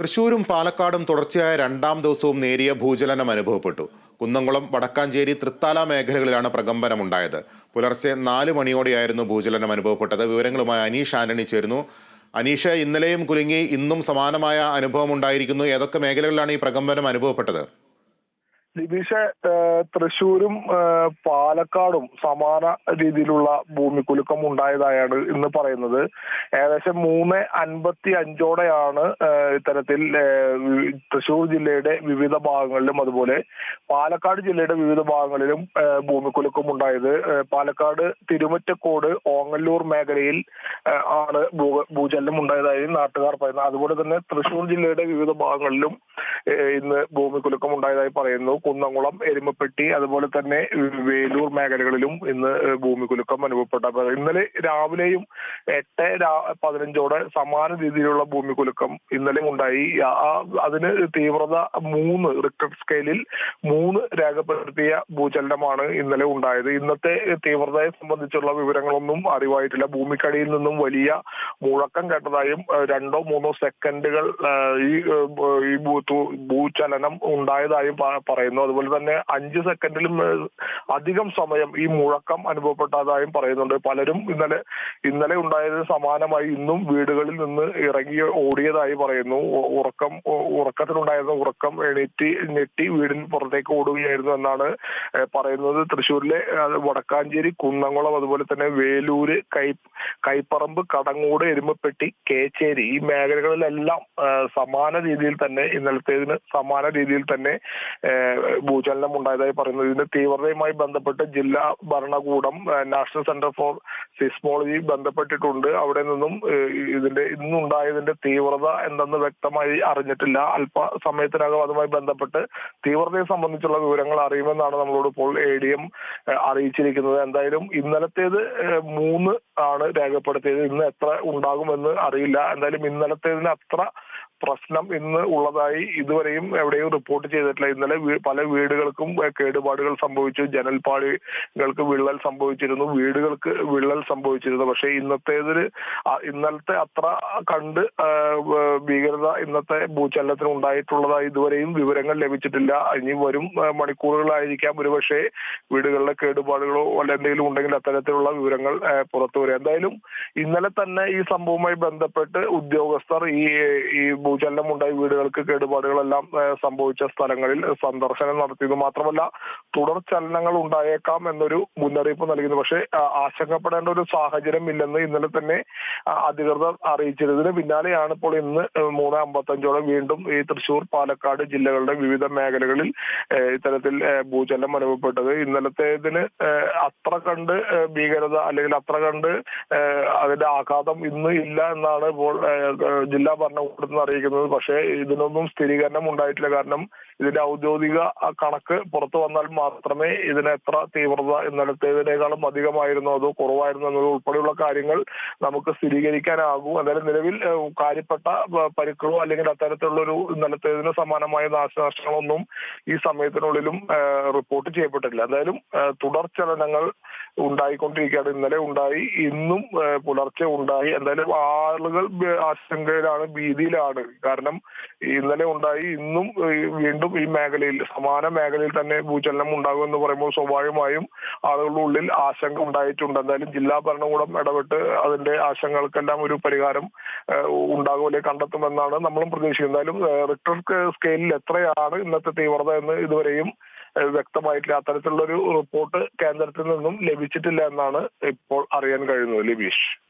തൃശൂരും പാലക്കാടും തുടർച്ചയായ രണ്ടാം ദിവസവും നേരിയ ഭൂചലനം അനുഭവപ്പെട്ടു. കുന്നംകുളം വടക്കാഞ്ചേരി തൃത്താല മേഖലകളിലാണ് പ്രകമ്പനമുണ്ടായത്. പുലർച്ചെ നാല് മണിയോടെയായിരുന്നു ഭൂചലനം അനുഭവപ്പെട്ടത്. വിവരങ്ങളുമായി അനീഷ് ആന്റണി ചേരുന്നു. അനീഷ ഇന്നലെയും കുലുങ്ങി ഇന്നും സമാനമായ അനുഭവം ഉണ്ടായിരിക്കുന്നു ഏതൊക്കെ മേഖലകളിലാണ് ഈ പ്രകമ്പനം അനുഭവപ്പെട്ടത്? ഏഹ്, തൃശൂരും പാലക്കാടും സമാന രീതിയിലുള്ള ഭൂമിക്കുലുക്കം ഉണ്ടായതായാണ് ഇന്ന് പറയുന്നത്. ഏകദേശം മൂന്ന് അൻപത്തി അഞ്ചോടെയാണ് ഇത്തരത്തിൽ തൃശൂർ ജില്ലയുടെ വിവിധ ഭാഗങ്ങളിലും അതുപോലെ പാലക്കാട് ജില്ലയുടെ വിവിധ ഭാഗങ്ങളിലും ഭൂമിക്കുലുക്കം ഉണ്ടായത്. പാലക്കാട് തിരുമറ്റക്കോട് ഓങ്ങല്ലൂർ മേഖലയിൽ ആണ് ഭൂചലനം ഉണ്ടായതായി നാട്ടുകാർ പറയുന്നത്. അതുപോലെ തന്നെ തൃശൂർ ജില്ലയുടെ വിവിധ ഭാഗങ്ങളിലും ഇന്ന് ഭൂമിക്കുലുക്കം ഉണ്ടായതായി പറയുന്നു. കുന്നംകുളം എരുമപ്പെട്ടി അതുപോലെ തന്നെ വേലൂർ മേഖലകളിലും ഇന്ന് ഭൂമികുലുക്കം അനുഭവപ്പെട്ട ഇന്നലെ രാവിലെയും എട്ട് പതിനഞ്ചോടെ സമാന രീതിയിലുള്ള ഭൂമികുലുക്കം ഇന്നലെ ഉണ്ടായി. അതിന് തീവ്രത മൂന്ന് റിക്ടർ സ്കെയിലിൽ മൂന്ന് രേഖപ്പെടുത്തിയ ഭൂചലനമാണ് ഇന്നലെ ഉണ്ടായത്. ഇന്നത്തെ തീവ്രതയെ സംബന്ധിച്ചുള്ള വിവരങ്ങളൊന്നും അറിവായിട്ടില്ല. ഭൂമിക്കടിയിൽ നിന്നും വലിയ മുഴക്കം കേട്ടതായും രണ്ടോ മൂന്നോ സെക്കൻഡുകൾ ഈ ഭൂചലനം ഉണ്ടായതായും പ- പറയുന്നു. അതുപോലെ തന്നെ അഞ്ച് സെക്കൻഡിലും അധികം സമയം ഈ മുഴക്കം അനുഭവപ്പെട്ടതായും പറയുന്നുണ്ട്. പലരും ഇന്നലെ ഇന്നലെ ഉണ്ടായതിന് സമാനമായി ഇന്നും വീടുകളിൽ നിന്ന് ഇറങ്ങി ഓടിയതായി പറയുന്നു. ഉറക്കം ഉറക്കത്തിനുണ്ടായിരുന്ന ഉറക്കം എണീറ്റ് ഞെട്ടി വീടിന് പുറത്തേക്ക് ഓടുകയായിരുന്നു എന്നാണ് പറയുന്നത്. തൃശ്ശൂരിലെ വടക്കാഞ്ചേരി കുന്നംകുളം അതുപോലെ തന്നെ വേലൂര് കൈ കൈപ്പറമ്പ് കടങ്ങോട് എരുമപ്പെട്ടി കേച്ചേരി ഈ മേഖലകളിലെല്ലാം സമാന രീതിയിൽ തന്നെ ഇന്നലത്തേതിന് സമാന രീതിയിൽ തന്നെ ഭൂചലനം ഉണ്ടായതായി പറയുന്നത് ഇതിന്റെ തീവ്രതയുമായി ബന്ധപ്പെട്ട് ജില്ലാ ഭരണകൂടം നാഷണൽ സെന്റർ ഫോർ സിസ്മോളജി ബന്ധപ്പെട്ടിട്ടുണ്ട്. അവിടെ നിന്നും ഇതിന്റെ ഇന്നുണ്ടായതിന്റെ തീവ്രത എന്തെന്ന് വ്യക്തമായി അറിഞ്ഞിട്ടില്ല. അല്പ സമയത്തിനകം അതുമായി ബന്ധപ്പെട്ട് തീവ്രതയെ സംബന്ധിച്ചുള്ള വിവരങ്ങൾ അറിയുമെന്നാണ് നമ്മളോട് ഇപ്പോൾ എ ഡി എം അറിയിച്ചിരിക്കുന്നത്. എന്തായാലും ഇന്നലത്തേത് മൂന്ന് ആണ് രേഖപ്പെടുത്തിയത്. ഇന്ന് എത്ര ഉണ്ടാകുമെന്ന് അറിയില്ല. എന്തായാലും ഇന്നലത്തേതിന് അത്ര പ്രശ്നം ഇന്ന് ഉള്ളതായി ഇതുവരെയും എവിടെയും റിപ്പോർട്ട് ചെയ്തിട്ടില്ല. ഇന്നലെ പല വീടുകൾക്കും കേടുപാടുകൾ സംഭവിച്ചു. ജനൽപാടികൾക്ക് വിള്ളൽ സംഭവിച്ചിരുന്നു. വീടുകൾക്ക് വിള്ളൽ സംഭവിച്ചിരുന്നു. പക്ഷേ ഇന്നത്തേതിന് ഇന്നലത്തെ അത്ര കണ്ട് ഭീകരത ഇന്നത്തെ ഭൂചലനത്തിന് ഉണ്ടായിട്ടുള്ളതായി ഇതുവരെയും വിവരങ്ങൾ ലഭിച്ചിട്ടില്ല. ഇനി വരും മണിക്കൂറുകളായിരിക്കാം. ഒരുപക്ഷെ വീടുകളിലെ കേടുപാടുകളോ വല്ല എന്തെങ്കിലും ഉണ്ടെങ്കിൽ അത്തരത്തിലുള്ള വിവരങ്ങൾ പുറത്തു വരും എന്തായാലും ഇന്നലെ തന്നെ ഈ സംഭവവുമായി ബന്ധപ്പെട്ട് ഉദ്യോഗസ്ഥർ ഈ ഈ ഭൂചലനം ഉണ്ടായി വീടുകൾക്ക് കേടുപാടുകളെല്ലാം സംഭവിച്ച സ്ഥലങ്ങളിൽ സന്ദർശനം നടത്തിയത് മാത്രമല്ല തുടർ ചലനങ്ങൾ ഉണ്ടായേക്കാം എന്നൊരു മുന്നറിയിപ്പ് നൽകുന്നു പക്ഷേ ആശങ്കപ്പെടേണ്ട ഒരു സാഹചര്യം ഇല്ലെന്ന് ഇന്നലെ തന്നെ അധികൃതർ അറിയിച്ചിരുന്നതിന് പിന്നാലെയാണ് ഇപ്പോൾ ഇന്ന് മൂന്ന് അമ്പത്തഞ്ചോളം വീണ്ടും ഈ തൃശൂർ പാലക്കാട് ജില്ലകളുടെ വിവിധ മേഖലകളിൽ ഇത്തരത്തിൽ ഭൂചലനം അനുഭവപ്പെട്ടത്. ഇന്നലത്തേതിന് ഏഹ്, അത്ര കണ്ട് ഭീകരത അല്ലെങ്കിൽ അത്ര കണ്ട് അതിന്റെ ആഘാതം ഇന്ന് ഇല്ല എന്നാണ് ഇപ്പോൾ ജില്ലാ ഭരണകൂടത്തിൽ നിന്ന് അറിയിക്കുന്നത്. പക്ഷേ ഇതിനൊന്നും സ്ഥിരീകരണം ഉണ്ടായിട്ടില്ല. കാരണം ഇതിന്റെ ഔദ്യോഗിക കണക്ക് പുറത്തു വന്നാൽ മാത്രമേ ഇതിന് എത്ര തീവ്രത ഇന്നലത്തേതിനേക്കാളും അധികമായിരുന്നോ അതോ കുറവായിരുന്നോ എന്നത് ഉൾപ്പെടെയുള്ള കാര്യങ്ങൾ നമുക്ക് സ്ഥിരീകരിക്കാനാകൂ. എന്തായാലും നിലവിൽ കാര്യപ്പെട്ട പരുക്കളോ അല്ലെങ്കിൽ അത്തരത്തിലുള്ള ഒരു ഇന്നലത്തേതിന് സമാനമായ നാശനഷ്ടങ്ങളൊന്നും ഈ സമയത്തിനുള്ളിലും റിപ്പോർട്ട് ചെയ്യപ്പെട്ടിട്ടില്ല. എന്തായാലും ഏഹ്, തുടർ ചലനങ്ങൾ ഉണ്ടായിക്കൊണ്ടിരിക്കുകയാണ്. ഇന്നലെ ഉണ്ടായി ഇന്നും പുലർച്ചെ ഉണ്ടായി. എന്തായാലും ആളുകൾ ആശങ്കയിലാണ് ഭീതിയിലാണ്. കാരണം ഇന്നലെ ഉണ്ടായി ഇന്നും വീണ്ടും ഈ മേഖലയിൽ സമാന മേഖലയിൽ തന്നെ ഭൂചലനം ഉണ്ടാകും എന്ന് പറയുമ്പോൾ സ്വാഭാവികമായും ആളുകളുടെ ഉള്ളിൽ ആശങ്ക ഉണ്ടായിട്ടുണ്ട്. എന്തായാലും ജില്ലാ ഭരണകൂടം ഇടപെട്ട് അതിന്റെ ആശങ്കകൾക്കെല്ലാം ഒരു പരിഹാരം ഉണ്ടാകുമല്ലേ കണ്ടെത്തുമെന്നാണ് നമ്മളും പ്രതീക്ഷിക്കുന്നത്. എന്തായാലും റിക്ടർ സ്കെയിലിൽ എത്രയാണ് ഇന്നത്തെ തീവ്രത എന്ന് ഇതുവരെയും വ്യക്തമായിട്ടില്ല. അത്തരത്തിലുള്ള ഒരു റിപ്പോർട്ട് കേന്ദ്രത്തിൽ നിന്നും ലഭിച്ചിട്ടില്ല എന്നാണ് ഇപ്പോൾ അറിയാൻ കഴിയുന്നത്. ലിബീഷ്.